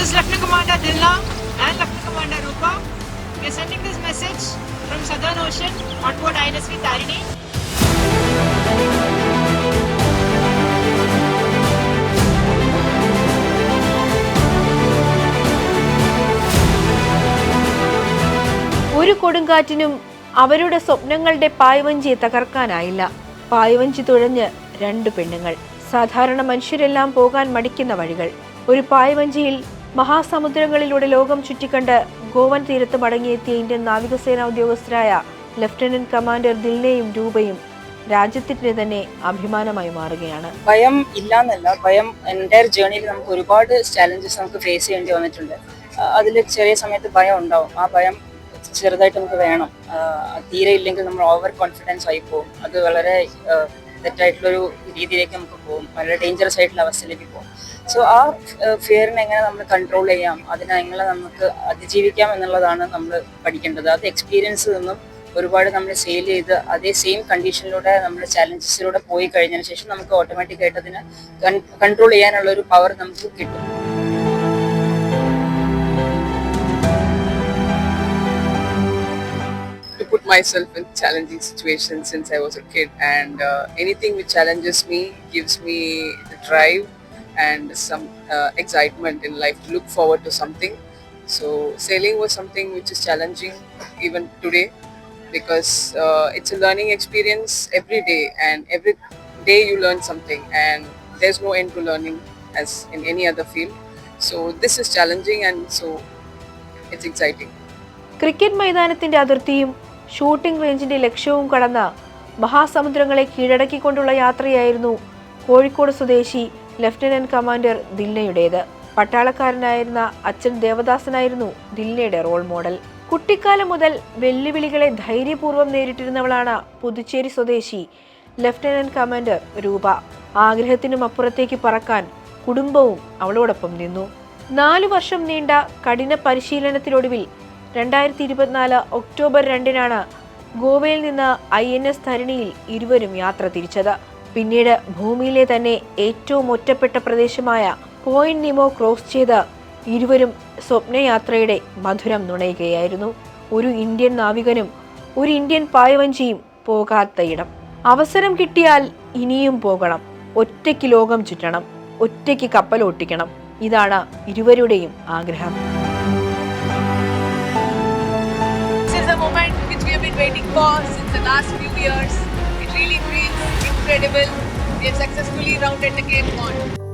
is Lieutenant Commander Dilna and Lieutenant Commander Rupa. We are sending this message from Southern Ocean on board INSV Tarini. ഒരു കൊടുങ്കാറ്റിനും അവരുടെ സ്വപ്നങ്ങളുടെ പായ്വഞ്ചി തകർക്കാനായില്ല പായവഞ്ചി തുഴഞ്ഞ് രണ്ട് പെണ്ണുങ്ങൾ സാധാരണ മനുഷ്യരെല്ലാം പോകാൻ മടിക്കുന്ന വഴികൾ ഒരു പായവഞ്ചിയിൽ മഹാസമുദ്രങ്ങളിലൂടെ ലോകം ചുറ്റിക്കണ്ട് ഗോവൻ തീരത്ത് മടങ്ങിയെത്തിയ ഇന്ത്യൻ നാവികസേനാ ഉദ്യോഗസ്ഥരായ ലഫ്റ്റനന്റ് കമാൻഡർ ദിൽനയും രൂപയും രാജ്യത്തിന് തന്നെ അഭിമാനമായി മാറുകയാണ്. ഭയം ഇല്ലാന്നല്ല ഭയം എന്റെ ജേണിയിൽ നമുക്ക് ഒരുപാട് ചാലഞ്ചസ് നമുക്ക് ഫേസ് ചെയ്യേണ്ടി വന്നിട്ടുണ്ട്. അതിൽ ചെറിയ സമയത്ത് ഭയം ഉണ്ടാവും. ആ ഭയം ചെറുതായിട്ട് നമുക്ക് വേണം. തീരെ ഇല്ലെങ്കിൽ നമ്മൾ ഓവർ കോൺഫിഡൻസ് ആയി പോകും. അത് വളരെ തെറ്റായിട്ടുള്ളൊരു രീതിയിലേക്ക് നമുക്ക് പോകും. വളരെ ഡേഞ്ചറസ് ആയിട്ടുള്ള അവസ്ഥയിലേക്ക് പോകും. സോ ആ ഫിയറിനെ എങ്ങനെ നമ്മൾ കൺട്രോൾ ചെയ്യാം? അതിനെ എങ്ങനെ നമുക്ക് അതിജീവിക്കാം എന്നുള്ളതാണ് നമ്മൾ പഠിക്കേണ്ടത്. അത് എക്സ്പീരിയൻസ് നിന്നും ഒരുപാട് നമ്മൾ സെയിൽ ചെയ്ത് അതേ സെയിം കണ്ടീഷനിലൂടെ നമ്മൾ ചാലഞ്ചസിലൂടെ പോയി കഴിഞ്ഞതിന് ശേഷം നമുക്ക് ഓട്ടോമാറ്റിക് ആയിട്ട് അതിനെ കൺട്രോൾ ചെയ്യാനുള്ള ഒരു പവർ നമുക്ക് കിട്ടും. Put myself in challenging situations since I was a kid, and uh, anything which challenges me gives me the drive and some uh, excitement in life to look forward to something. So, sailing was something which is challenging even today because uh, it's a learning experience every day, and every day you learn something, and there's no end to learning as in any other field. So, this is challenging, and so it's exciting. Cricket മൈതാനത്തിന്റെ അതിർത്തിയും shooting റേഞ്ചിന്റെ ലക്ഷ്യവും കടന്ന മഹാസമുദ്രങ്ങളെ കീഴടക്കിക്കൊണ്ടുള്ള യാത്രയായിരുന്നു കോഴിക്കോട് സ്വദേശി lieutenant commander ദിൽനയുടേത് പട്ടാളക്കാരനായിരുന്ന അച്ഛൻ ദേവദാസനായിരുന്നു ദിൽനയുടെ role model. കുട്ടിക്കാലം മുതൽ വെല്ലുവിളികളെ ധൈര്യപൂർവം നേരിട്ടിരുന്നവളാണ് പുതുച്ചേരി സ്വദേശി ലഫ്റ്റനന്റ് കമാൻഡർ രൂപ. ആഗ്രഹത്തിനും അപ്പുറത്തേക്ക് പറക്കാൻ കുടുംബവും അവളോടൊപ്പം നിന്നു. നാലു വർഷം നീണ്ട കഠിന പരിശീലനത്തിനൊടുവിൽ രണ്ടായിരത്തി ഇരുപത്തിനാല് ഒക്ടോബർ രണ്ടിനാണ് ഗോവയിൽ നിന്ന് ഐ എൻ എസ് ധരണിയിൽ ഇരുവരും യാത്ര തിരിച്ചത്. പിന്നീട് ഭൂമിയിലെ തന്നെ ഏറ്റവും ഒറ്റപ്പെട്ട പ്രദേശമായ പോയിന്റ് നിമോ ക്രോസ് ചെയ്ത് ഇരുവരും സ്വപ്നയാത്രയുടെ മധുരം നുണയുകയായിരുന്നു. ഒരു ഇന്ത്യൻ നാവികനും ഒരു ഇന്ത്യൻ പായവഞ്ചിയും പോകാത്ത ഇടം. അവസരം കിട്ടിയാൽ ഇനിയും പോകണം. ഒറ്റയ്ക്ക് ലോകം ചുറ്റണം. ഒറ്റയ്ക്ക് കപ്പൽ ഓട്ടിക്കണം. ഇതാണ് ഇരുവരുടെയും ആഗ്രഹം. Since the last few years. Really feels incredible. We have successfully rounded the Cape Horn.